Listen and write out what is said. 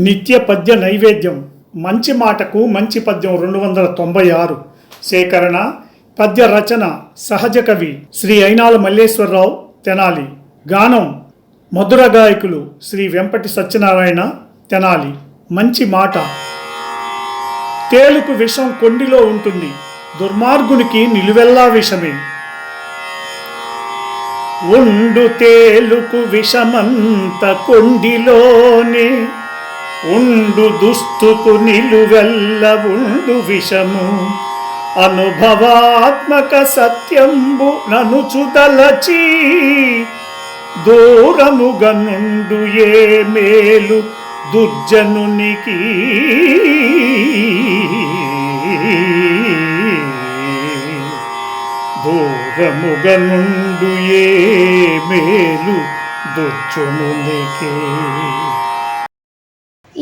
నిత్య పద్య నైవేద్యం. మంచి మాటకు మంచి పద్యం రెండు వందల తొంభై ఆరు. సేకరణ పద్య రచన సహజ కవి శ్రీ అయినాల మల్లేశ్వరరావు తెనాలి. గానం మధుర గాయకులు శ్రీ వెంపటి సత్యనారాయణ తెనాలి. మంచి మాట. తేలుకు విషం కొండిలో ఉంటుంది. దుర్మార్గునికి నిలువెల్లా విషమే. ఉండు తేలుకు విషమంత కొండిలోనే ఉండు దుస్తుకు నిలువెల్ల ఉండు విషము. అనుభవాత్మక సత్యంబు ననుచుదలచి దూరముగా నుండు ఏ మేలు దుర్జనునికి దూరముగా నుండు ఏ మేలు దుర్జనునికి